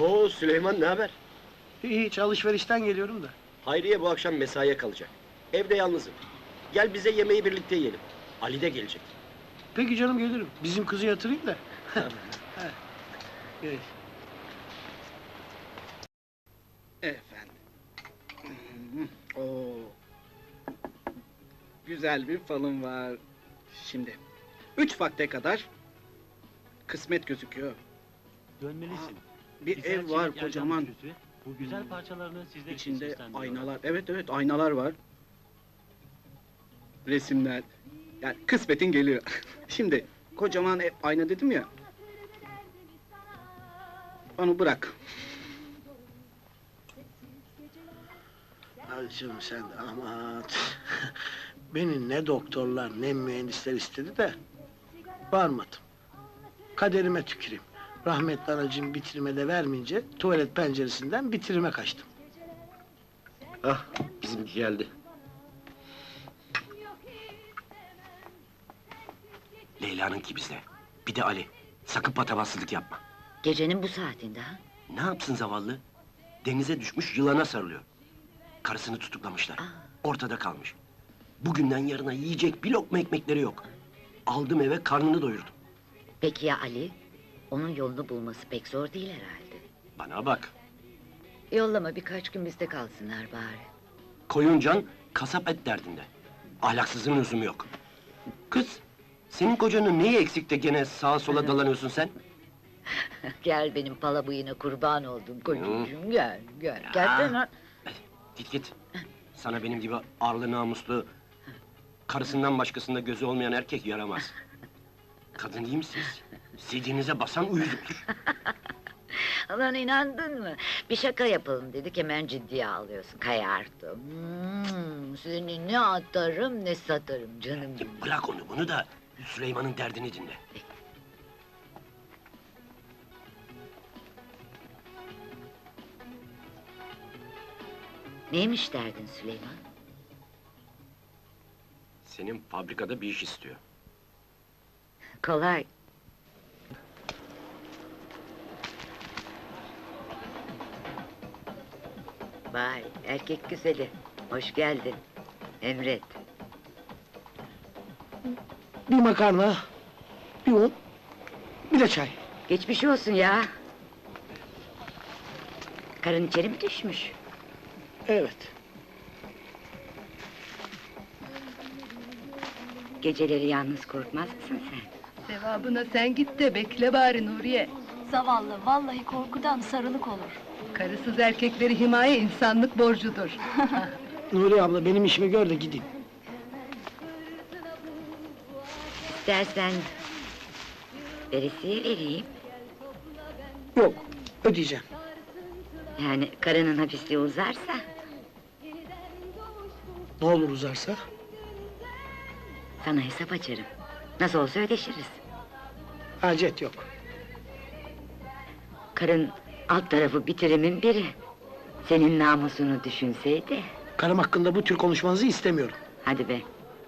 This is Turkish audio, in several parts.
Oo Süleyman ne haber? Hiç alışverişten geliyorum da. Hayriye bu akşam mesaiye kalacak. Evde yalnızım. Gel bize yemeği birlikte yiyelim. Ali de gelecek. Peki canım gelirim. Bizim kızı yatırayım da. Evet. Efendim. Hmm, Oo. Güzel bir falım var. Şimdi. Üç vakte kadar kısmet gözüküyor. Dönmelisin. Bir Biz ev var kocaman. Bu güzel parçalarını sizler için İçinde seslendiriyorlar. aynalar. Evet evet aynalar var. Resimler. Yani kısmetin geliyor. Şimdi kocaman ev, ayna dedim ya. Onu bırak. Canım sen de aman. Beni ne doktorlar ne mühendisler istedi de varmadım. Kaderime tüküreyim. Rahmetli anacığım bitirime vermeyince tuvalet penceresinden bitirime kaçtım. Ah bizimki geldi. Leyla'nınki bizde. Bir de Ali. Sakın patavatsızlık yapma. Gecenin bu saatinde ha? Ne yapsın zavallı? Denize düşmüş yılana sarılıyor. Karısını tutuklamışlar. Aa. Ortada kalmış. Bugünden yarına yiyecek bir lokma ekmekleri yok. Aldım eve karnını doyurdum. Peki ya Ali? Onun yolunu bulması pek zor değil herhalde. Bana bak. Yollama birkaç gün bizde kalsınlar bari. Koyuncan kasap et derdinde. Ahlaksızın lüzumu yok. Kız, senin kocanın neyi eksik de gene sağa sola dalanıyorsun sen? gel benim pala bıyığına kurban oldum kocacığım gel gel. Gelsene. Git git. Sana benim gibi arlı namuslu, karısından başkasında gözü olmayan erkek yaramaz. Kadın iyi misiniz? Sidinize basan uyuzluktur. Lan inandın mı? Bir şaka yapalım dedik hemen ciddiye alıyorsun. Kayardım. Hmm, seni ne atarım ne satarım canım. benim. Bırak onu bunu da Süleyman'ın derdini dinle. Neymiş derdin Süleyman? Senin fabrikada bir iş istiyor. Kolay. Vay erkek güzeli. Hoş geldin. Emret. Bir makarna, bir un, bir de çay. Geçmiş olsun ya. Karın içeri mi düşmüş? Evet. Geceleri yalnız korkmaz mısın sen? Sevabına sen git de bekle bari Nuriye. Zavallı, vallahi korkudan sarılık olur. Karısız erkekleri himaye insanlık borcudur. Nuri abla benim işimi gör de gideyim. İstersen... Veresiye vereyim. Yok, ödeyeceğim. Yani karının hapisliği uzarsa... Ne olur uzarsa? Sana hesap açarım. Nasıl olsa ödeşiriz. Hacet yok. Karın alt tarafı bitirimin biri. Senin namusunu düşünseydi. Karım hakkında bu tür konuşmanızı istemiyorum. Hadi be.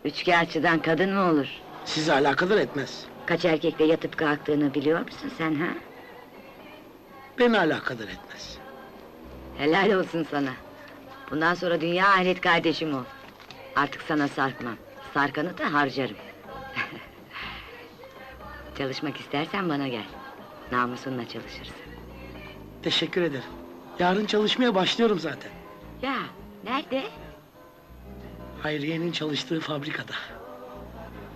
Üçkağıtçıdan kadın mı olur? Sizi alakadar etmez. Kaç erkekle yatıp kalktığını biliyor musun sen ha? Beni alakadar etmez. Helal olsun sana. Bundan sonra dünya ahiret kardeşim ol. Artık sana sarkmam. Sarkanı da harcarım. Çalışmak istersen bana gel. Namusunla çalışırsın. Teşekkür ederim. Yarın çalışmaya başlıyorum zaten. Ya nerede? Hayriye'nin çalıştığı fabrikada.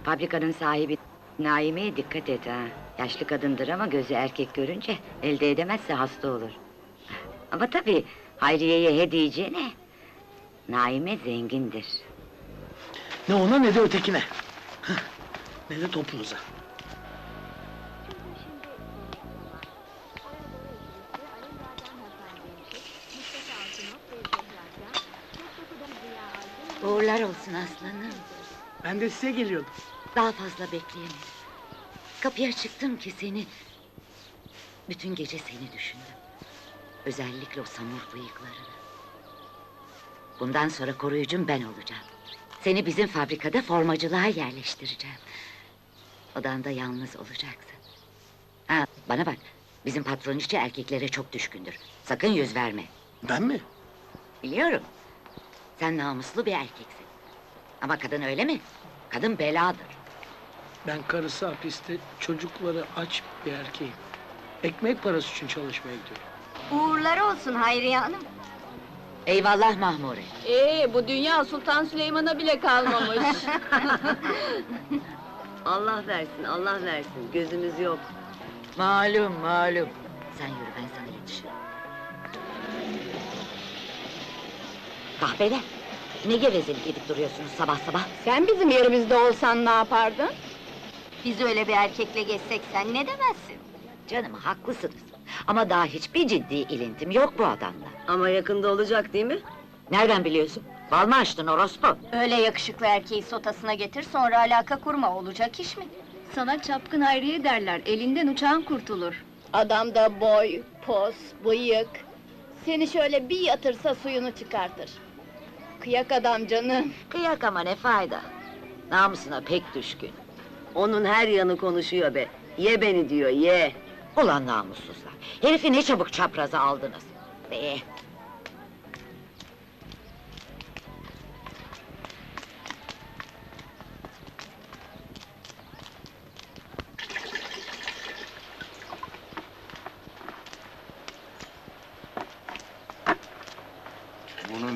Fabrikanın sahibi Naime'ye dikkat et ha. Yaşlı kadındır ama gözü erkek görünce elde edemezse hasta olur. Ama tabii Hayriye'ye he diyeceğine Naime zengindir. Ne ona ne de ötekine. Ne de topunuza. Uğurlar olsun aslanım. Ben de size geliyordum. Daha fazla bekleyemedim. Kapıya çıktım ki seni... Bütün gece seni düşündüm. Özellikle o samur bıyıklarını. Bundan sonra koruyucum ben olacağım. Seni bizim fabrikada formacılığa yerleştireceğim. Odanda yalnız olacaksın. Ha, bana bak, Bizim patron işçi erkeklere çok düşkündür. Sakın yüz verme. Ben mi? Biliyorum. Sen namuslu bir erkeksin. Ama kadın öyle mi? Kadın beladır. Ben karısı hapiste çocukları aç bir erkeğim. Ekmek parası için çalışmaya gidiyorum. Uğurları olsun Hayriye Hanım. Eyvallah Mahmure. Ee, bu dünya Sultan Süleyman'a bile kalmamış. Allah versin, Allah versin. Gözümüz yok. Malum malum. Sen yürü ben sana yetişirim. Kahpeler. Ne gevezelik edip duruyorsunuz sabah sabah? Sen bizim yerimizde olsan ne yapardın? Biz öyle bir erkekle gezsek sen ne demezsin? Canım haklısınız. Ama daha hiçbir ciddi ilintim yok bu adamla. Ama yakında olacak değil mi? Nereden biliyorsun? Bal mı açtın orospu? Öyle yakışıklı erkeği sotasına getir sonra alaka kurma olacak iş mi? Sana çapkın Hayriye derler. Elinden uçağın kurtulur. Adamda boy, pos, bıyık. Seni şöyle bir yatırsa suyunu çıkartır. Kıyak adam canım. Kıyak ama ne fayda? Namusuna pek düşkün. Onun her yanı konuşuyor be. Ye beni diyor, ye. Ulan namussuzlar. Herifi ne çabuk çapraza aldınız. Be.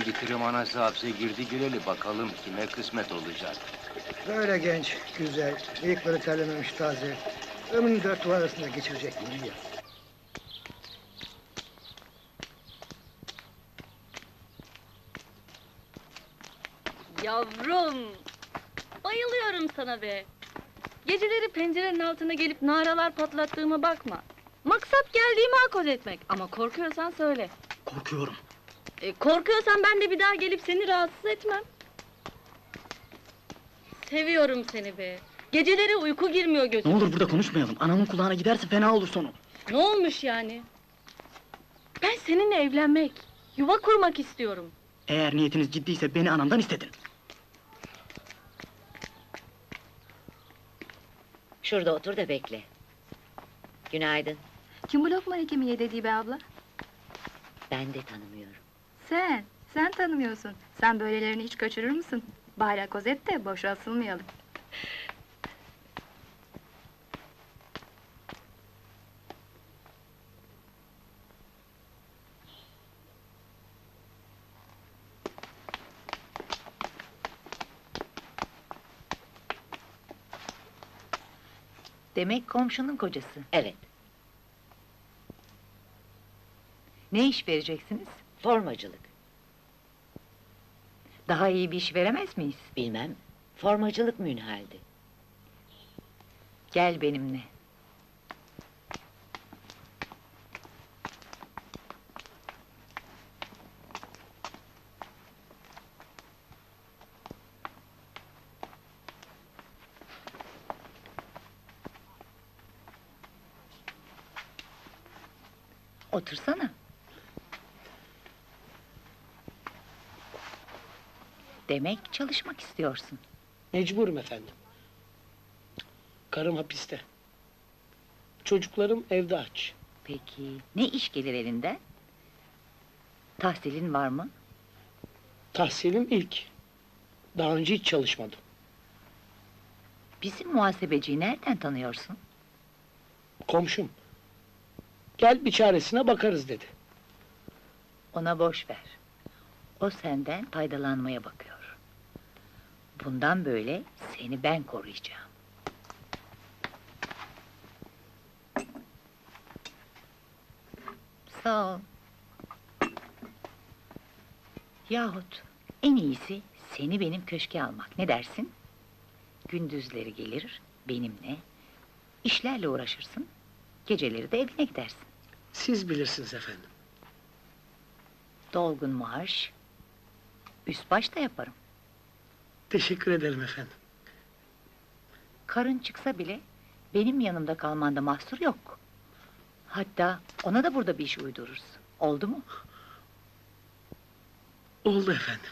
Bitirim anası hapse girdi gireli bakalım kime kısmet olacak. Böyle genç, güzel, bıyıkları terlememiş taze. Ömrünü dört duvar arasında geçirecek Nuriye. Yavrum! Bayılıyorum sana be! Geceleri pencerenin altına gelip naralar patlattığıma bakma. Maksat geldiğimi akoz etmek. Ama korkuyorsan söyle. Korkuyorum. E, korkuyorsan ben de bir daha gelip seni rahatsız etmem. Seviyorum seni be. Geceleri uyku girmiyor Ne gözüme. olur burada konuşmayalım. Anamın kulağına giderse fena olur sonu. Ne olmuş yani? Ben seninle evlenmek, yuva kurmak istiyorum. Eğer niyetiniz ciddiyse beni anamdan istedin. Şurada otur da bekle. Günaydın. Kim bu lokma hekimi dediği be abla? Ben de tanımıyorum. Sen, sen tanımıyorsun. Sen böylelerini hiç kaçırır mısın? Bari kozet de boşa asılmayalım. Demek komşunun kocası. Evet, Ne iş vereceksiniz? Formacılık. Daha iyi bir iş veremez miyiz? Bilmem, formacılık münhaldi. Gel benimle. Otursana. Demek çalışmak istiyorsun. Mecburum efendim. Karım hapiste. Çocuklarım evde aç. Peki ne iş gelir elinden? Tahsilin var mı? Tahsilim ilk. Daha önce hiç çalışmadım. Bizim muhasebeciyi nereden tanıyorsun? Komşum. Gel bir çaresine bakarız dedi. Ona boş ver. O senden faydalanmaya bakıyor. Bundan böyle seni ben koruyacağım. Sağ ol. Yahut en iyisi seni benim köşke almak. Ne dersin? Gündüzleri gelir benimle, işlerle uğraşırsın. Geceleri de evine gidersin. Siz bilirsiniz efendim. Dolgun maaş, üst baş da yaparım. Teşekkür ederim efendim. Karın çıksa bile benim yanımda kalmanda mahsur yok. Hatta ona da burada bir iş uydururuz. Oldu mu? Oldu efendim.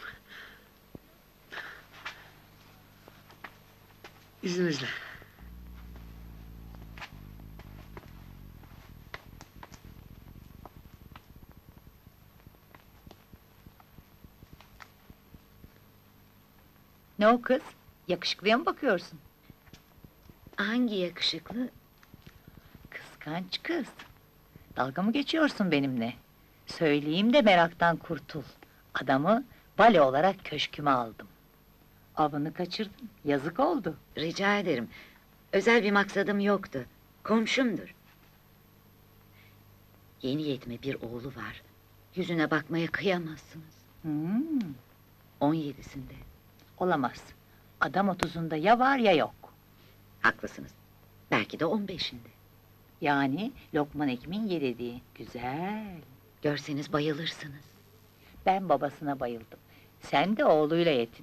İzninizle. Ne o kız? Yakışıklıya mı bakıyorsun? Hangi yakışıklı? Kıskanç kız. Dalga mı geçiyorsun benimle? Söyleyeyim de meraktan kurtul. Adamı bale olarak köşküme aldım. Avını kaçırdın. Yazık oldu. Rica ederim. Özel bir maksadım yoktu. Komşumdur. Yeni yetme bir oğlu var. Yüzüne bakmaya kıyamazsınız. Hmm, On yedisinde. Olamaz. Adam otuzunda ya var ya yok. Haklısınız. Belki de on beşinde. Yani Lokman Hekim'in ye dediği. Güzel. Görseniz bayılırsınız. Ben babasına bayıldım. Sen de oğluyla yetin.